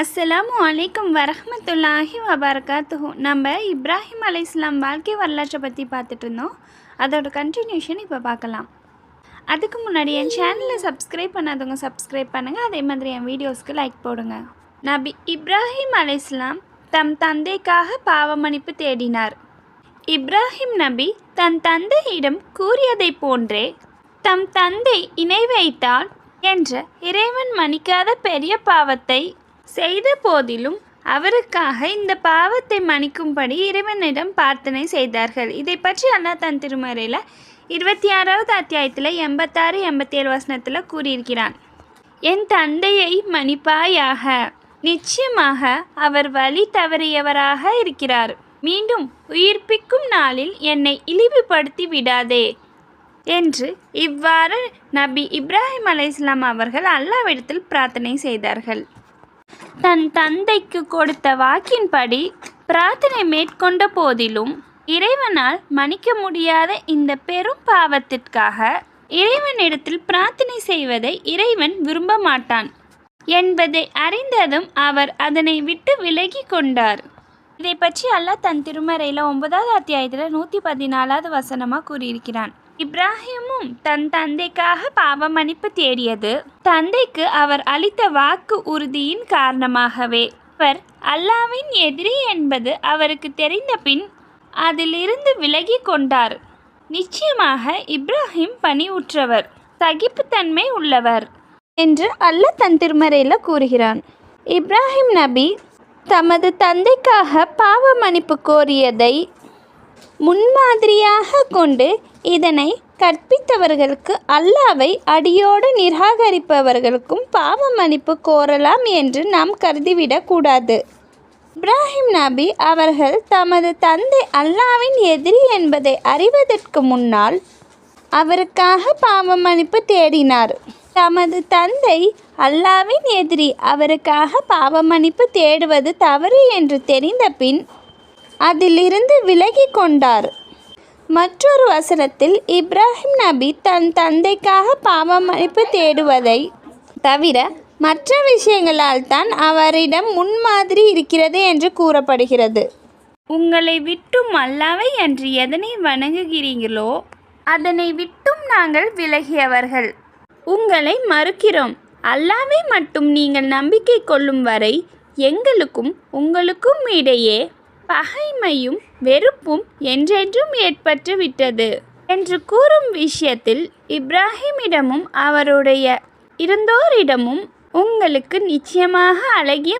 அஸ்ஸலாமு அலைக்கும் வரஹமத்துல்லாஹி வபரகாத்துஹு நம்ம இப்ராஹிம் அலைஹிஸ்ஸலாம் வாழ்க்கை வரலாற்றை பற்றி பார்த்துட்டு இருந்தோம். அதோட கண்டினியூஷன் இப்போ பார்க்கலாம். அதுக்கு முன்னாடி என் சேனலை சப்ஸ்கிரைப் பண்ணாதவங்க சப்ஸ்கிரைப் பண்ணுங்கள் அதே மாதிரி என் வீடியோஸ்க்கு லைக் போடுங்க. நபி இப்ராஹிம் அலைஹிஸ்ஸலாம் தம் தந்தைக்காக பாவமன்னிப்பு தேடினார். இப்ராஹிம் நபி தன் தந்தையிடம் கூறியதைப் போன்றே தம் தந்தை இணை வைத்தால் என்ற இறைவன் மன்னிக்காத பெரிய பாவத்தை செய்த போதிலும் அவருக்காக இந்த பாவத்தை மன்னிக்கும்படி இறைவனிடம் பிரார்த்தனை செய்தார்கள். இதை பற்றி அல்லாஹ் தன் திருமறையில் இருபத்தி ஆறாவது அத்தியாயத்தில் எண்பத்தாறு எண்பத்தி ஏழு வசனத்தில் கூறியிருக்கிறான். என் தந்தையை மன்னிப்பாயாக. நிச்சயமாக அவர் வழி தவறியவராக இருக்கிறார். மீண்டும் உயிர்ப்பிக்கும் நாளில் என்னை இழிவுபடுத்தி விடாதே என்று இவ்வாறு நபி இப்ராஹிம் அலைஹிஸ்ஸலாம் அவர்கள் அல்லாவிடத்தில் பிரார்த்தனை செய்தார்கள். தன் தந்தைக்கு கொடுத்த வாக்கின்படி பிரார்த்தனை மேற்கொண்ட போதிலும் இறைவனால் மன்னிக்க முடியாத இந்த பெரும் பாவத்திற்காக இறைவனிடத்தில் பிரார்த்தனை செய்வதை இறைவன் விரும்ப மாட்டான். என்பதை அறிந்ததும் அவர் அதனை விட்டு விலகி கொண்டார். இதை பற்றி அல்லாஹ் தன் திருமறையில் ஒன்பதாவது அத்தியாயத்தில் நூற்றி பதினாலாவது வசனமாக கூறியிருக்கிறான். இப்ராஹிமும் தன் தந்தைக்காக பாவ மன்னிப்பு தேடியது. தந்தைக்கு அவர் அளித்த வாக்கு உறுதியின் காரணமாகவே அவர் அல்லாவின் எதிரி என்பது அவருக்கு தெரிந்த பின் அதிலிருந்து விலகி கொண்டார். நிச்சயமாக இப்ராஹிம் பணிவுற்றவர் சகிப்புத்தன்மை உள்ளவர் என்று அல்லாஹ் தன் திருமறையில் கூறுகிறான். இப்ராஹிம் நபி தமது தந்தைக்காக பாவ மன்னிப்பு கோரியதை முன்மாதிரியாக கொண்டு இதனை கற்பித்தவர்களுக்கு அல்லாவை அடியோடு நிராகரிப்பவர்களுக்கும் பாவ மன்னிப்பு கோரலாம் என்று நாம் கருதிவிடக்கூடாது இப்ராஹிம் நபி அவர்கள் தமது தந்தை அல்லாவின் எதிரி என்பதை அறிவதற்கு முன்னால் அவருக்காக பாவ மன்னிப்பு தேடினார். தமது தந்தை அல்லாவின் எதிரி அவருக்காக பாவ மன்னிப்பு தேடுவது தவறு என்று தெரிந்த பின் அதிலிருந்து விலகி கொண்டார். மற்றொரு வசனத்தில் இப்ராஹிம் நபி தன் தந்தைக்காக பாவ மன்னிப்பு தேடுவதை தவிர மற்ற விஷயங்களால் தான் அவரிடம் முன்மாதிரி இருக்கிறது என்று கூறப்படுகிறது. உங்களை விட்டும் அல்லாவை என்று எதனை வணங்குகிறீர்களோ அதனை விட்டும் நாங்கள் விலகியவர்கள். உங்களை மறுக்கிறோம். அல்லாவை மட்டும் நீங்கள் நம்பிக்கை கொள்ளும் வரை எங்களுக்கும் உங்களுக்கும் இடையே பகைமையும் வெறுப்பும் என்றென்றும் ஏற்பட்டு விட்டது. என்று கூறும் விஷயத்தில் இப்ராஹிமிடமும் அவருடைய இருந்தோரிடமும் உங்களுக்கு நிச்சயமாக அழகிய